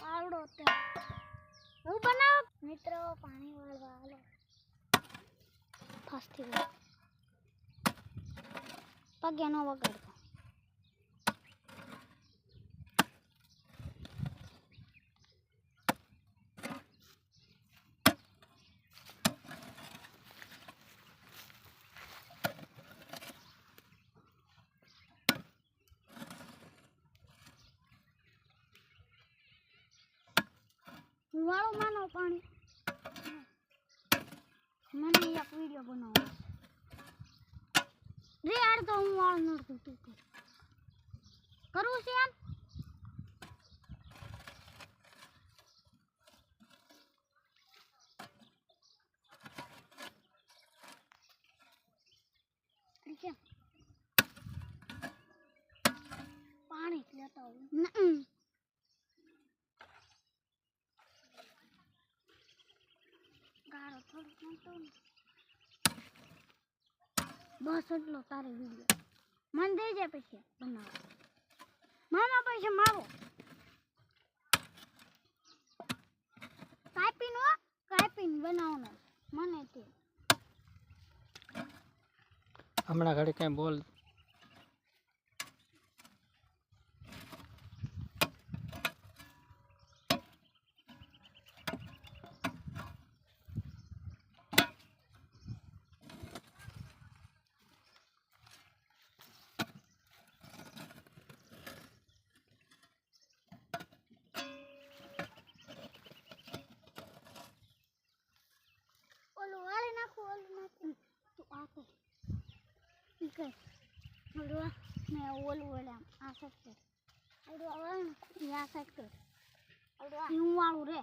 પાવડો તે હું બનાવ મિત્રો પાણી વાળવા હાલો ફાસ્ટી વાળ પગે નો વગાડતો વાળું માનો પાણી. મને એક વીડિયો બનાવો. રે યાર, તો હું વાળ નડતું તું કર. કરવું છે એમ? પાણી લેતા આવું બસ એટલો તારે વીડિયો. મને દઈ જાય પછી બનાવો મામા પછી માવો. કાપીને કાપીને બનાવવાનો. મને તે. હમણાં ઘડી કઈ બોલ ઓલું વાળી નાખું ઓલું નાખું તું આ કર ઈ કર ઓલું ને ઓલું ઓલા આ સાઈડ કર ઓલું આ સાઈડ કર ઓલું આ ઈ હું વાળું રે.